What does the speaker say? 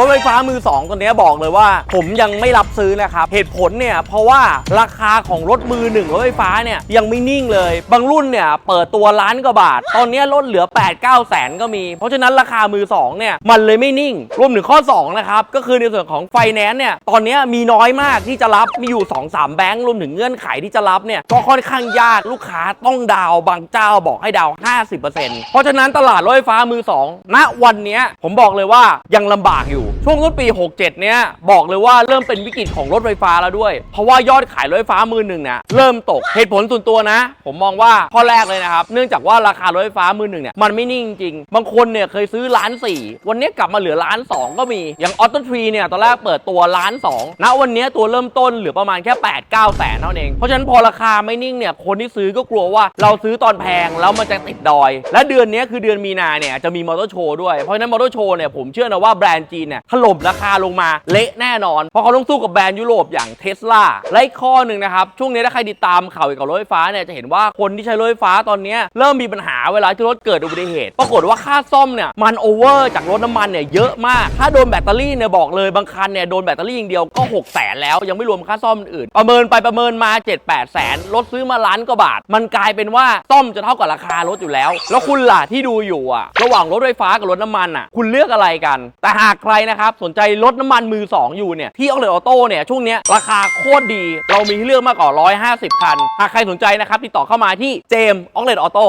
รถไฟฟ้ามือ 2 ตัวนี้บอกเลยว่า ผมยังไม่รับซื้อนะครับ เหตุผลเนี่ย เพราะว่าราคาของรถมือหนึ่งรถไฟฟ้าเนี่ย ยังไม่นิ่งเลย บางรุ่นเนี่ย เปิดตัวล้านกว่าบาท ตอนนี้ลดเหลือ 8 9แสนก็มี เพราะฉะนั้นราคามือ 2 เนี่ย มันเลยไม่นิ่ง รวมถึงข้อ 2 นะครับ ก็คือในส่วนของไฟแนนซ์เนี่ย ตอนนี้มีน้อยมากที่จะรับมีอยู่ 2-3 แบงค์รวมถึงเงื่อนไขที่จะรับเนี่ยก็ค่อนข้างยากลูกค้าต้องดาวบางเจ้าบอกให้ดาวน์50%เพราะฉะนั้นตลาดรถไฟฟ้ามือ2ณวันนี้ผมบอกเลยว่ายังลำบากอยู่ ช่วงต้นปี 67 เนี่ยบอกเลยว่าเริ่มเป็นวิกฤตของรถไฟฟ้าแล้วด้วย เพราะว่ายอดขายรถไฟฟ้ามือหนึ่งเนี่ยเริ่มตกเหตุผลส่วนตัวนะ ผมมองว่าข้อแรกเลยนะครับ เนื่องจากว่าราคารถไฟฟ้ามือหนึ่งเนี่ยมันไม่นิ่งจริง บางคนเนี่ยเคยซื้อล้านสี่วันนี้กลับมาเหลือล้านสองก็มี อย่างออโต้ทรีเนี่ยตอนแรกเปิดตัวล้านสองณวันนี้ตัวเริ่มต้นเหลือประมาณแค่8 9แสนเท่านั้นเอง เพราะฉะนั้นพอราคาไม่นิ่งเนี่ยคนที่ซื้อก็กลัวว่าเราซื้อตอนแพงแล้วมันจะติดดอย และเดือนนี้คือเดือนมีนาเนี่ยจะมีมอเตอร์โชว์ด้วยเพราะฉะนั้นมอเตอร์โชว์เนี่ยผมเชื่อนะว่าแบรนด์จีนเนี่ยถล่มราคาลงมาเละแน่นอน เพราะเขาต้องสู้กับแบรนด์ยุโรปอย่างเทสลาและอีกข้อหนึ่งนะครับ ช่วงนี้ถ้าใครติดตามข่าวเกี่ยวกับรถไฟฟ้าเนี่ยจะเห็นว่าคนที่ใช้รถไฟฟ้าตอนนี้เริ่มมีปัญหาเวลาที่รถเกิดอุบัติเหตุ ปรากฏว่าค่าซ่อมเนี่ยมันโอเวอร์จากรถน้ำมันเนี่ยเยอะมาก ถ้าโดนแบตเตอรี่เนี่ยบอกเลยบางคันเนี่ยโดนแบตเตอรี่อย่างเดียวก็6แสนแล้วยังไม่รวมค่าซ่อมอื่น ประเมินไปประเมินมา7 8แสนรถซื้อมาล้านกว่าบาท มันกลายเป็นว่าซ่อมจะเท่ากับราคารถอยู่แล้ว แล้วคุณล่ะที่ดูอยู่อะระหว่างรถไฟฟ้ากับรถน้ำมันอะคุณเลือกอะไรกัน แต่หากใครนะครับสนใจรถน้ำมันมือ 2 อยู่เนี่ยที่ออเลออโต้เนี่ยช่วงเนี้ยราคาโคตรดี เรามีให้เลือกมากกว่า 150 คัน หากใครสนใจนะครับติดต่อเข้ามาที่เจมออเลออโต้